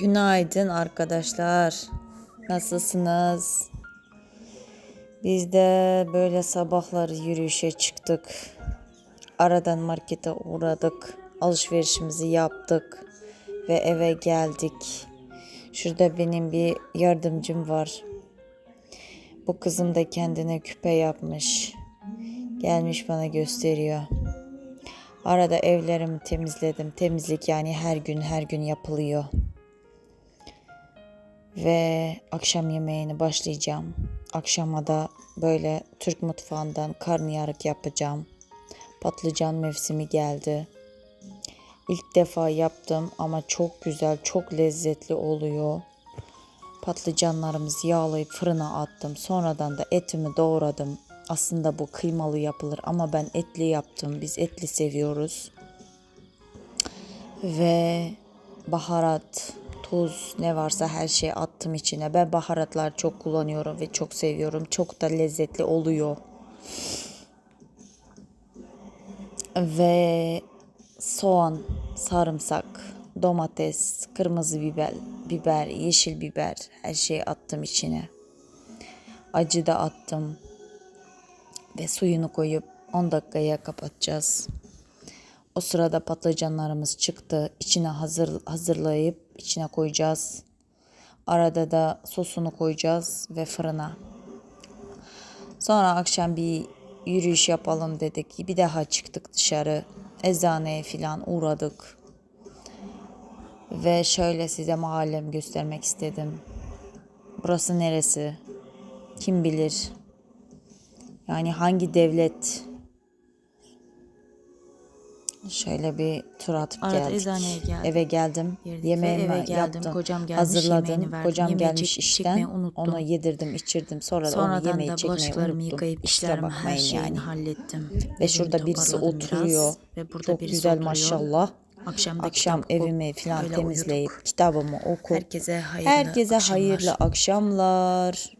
Günaydın arkadaşlar. Nasılsınız? Biz de böyle sabahları yürüyüşe çıktık. Aradan markete uğradık. Alışverişimizi yaptık ve eve geldik. Şurada benim bir yardımcım var. Bu kızım da kendine küpe yapmış. Gelmiş bana gösteriyor. Arada evlerimi temizledim. Temizlik yani her gün her gün yapılıyor. Ve akşam yemeğini başlayacağım. Akşama da böyle Türk mutfağından karnıyarık yapacağım. Patlıcan mevsimi geldi. İlk defa yaptım ama çok güzel, çok lezzetli oluyor. Patlıcanlarımızı yağlayıp fırına attım. Sonradan da etimi doğradım. Aslında bu kıymalı yapılır ama ben etli yaptım. Biz etli seviyoruz. Ve baharat, tuz ne varsa her şeyi attım içine. Ben baharatlar çok kullanıyorum ve çok seviyorum. Çok da lezzetli oluyor. Ve soğan, sarımsak, domates, kırmızı biber, biber, yeşil biber her şeyi attım içine. Acı da attım ve suyunu koyup 10 dakikaya kapatacağız. O sırada patlıcanlarımız çıktı. İçine hazır hazırlayıp içine koyacağız. Arada da sosunu koyacağız ve fırına. Sonra akşam bir yürüyüş yapalım dedik. Bir daha çıktık dışarı. Eczaneye falan uğradık. Ve şöyle size mahallemi göstermek istedim. Burası neresi? Kim bilir? Yani hangi devlet? Şöyle bir tur atıp Arada geldik. eczaneye geldik. Eve geldim. Girdik Yemeğimi eve geldim. yaptım. Kocam gelmiş, hazırladım. verdim. Kocam Yemeği gelmiş işten. unuttum. Onu yedirdim, içirdim. Sonra da onu Sonradan yemeği da çekmeyi unuttum. yıkayıp işlerimi her şeyini yani. hallettim. Ve Evimi şurada birisi oturuyor. ve burada Çok birisi güzel oturuyor. maşallah. Akşam da Akşam kitap evimi falan temizleyip uyuduk. kitabımı okup Herkese hayırlı herkese akşamlar. hayırlı akşamlar.